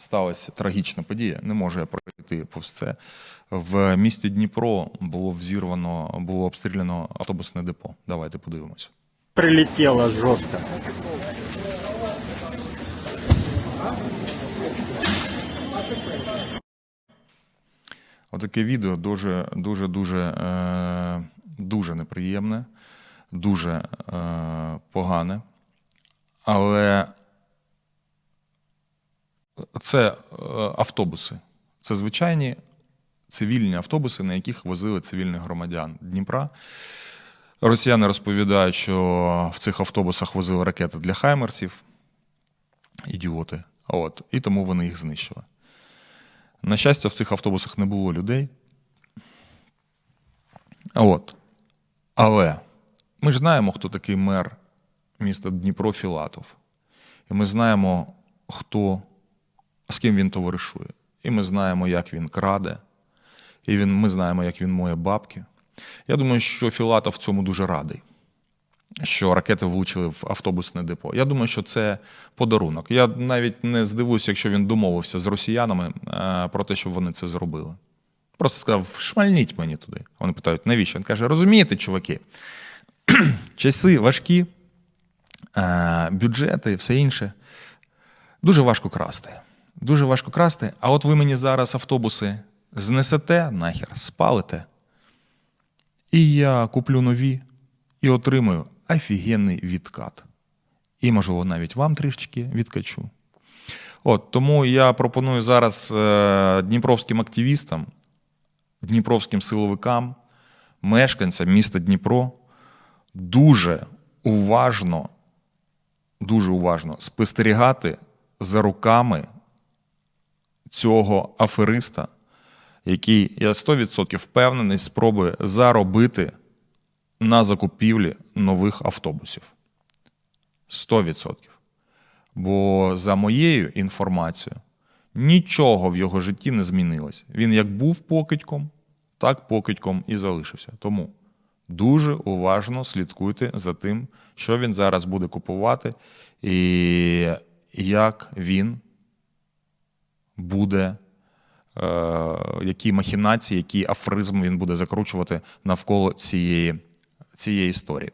сталася трагічна подія. Не можу я пройти повз це. В місті Дніпро було взірвано, було обстріляно автобусне депо. Давайте подивимося. прилетело жестко. Отаке відео дуже, дуже, дуже, е, дуже неприємне, дуже е, погане. Але це е, автобуси. Це звичайні цивільні автобуси, на яких возили цивільних громадян Дніпра. Росіяни розповідають, що в цих автобусах возили ракети для хаймерсів. Ідіоти. От. І тому вони їх знищили. На щастя, в цих автобусах не було людей. От. Але ми ж знаємо, хто такий мер міста Дніпро Філатов. І ми знаємо, хто, з ким він товаришує. І ми знаємо, як він краде. І він, ми знаємо, як він моє бабки. Я думаю, що Філатов в цьому дуже радий, що ракети влучили в автобусне депо. Я думаю, що це подарунок. Я навіть не здивуюся, якщо він домовився з росіянами е, про те, щоб вони це зробили. Просто сказав: шмальніть мені туди. Вони питають, навіщо? Він каже: розумієте, чуваки, часи важкі, е, бюджети, все інше. Дуже важко красти. Дуже важко красти. А от ви мені зараз автобуси знесете нахер, спалите. І я куплю нові і отримую офігенний відкат. І, можливо, навіть вам трішечки відкачу. От, тому я пропоную зараз е, дніпровським активістам, дніпровським силовикам, мешканцям міста Дніпро дуже уважно, дуже уважно спостерігати за руками цього афериста, який, я 100% впевнений, спробує заробити на закупівлі нових автобусів. 100%. Бо за моєю інформацією, нічого в його житті не змінилось. Він як був покидьком, так покидьком і залишився. Тому дуже уважно слідкуйте за тим, що він зараз буде купувати, і як він буде, е, які махінації, які афоризм він буде закручувати навколо цієї, цієї історії.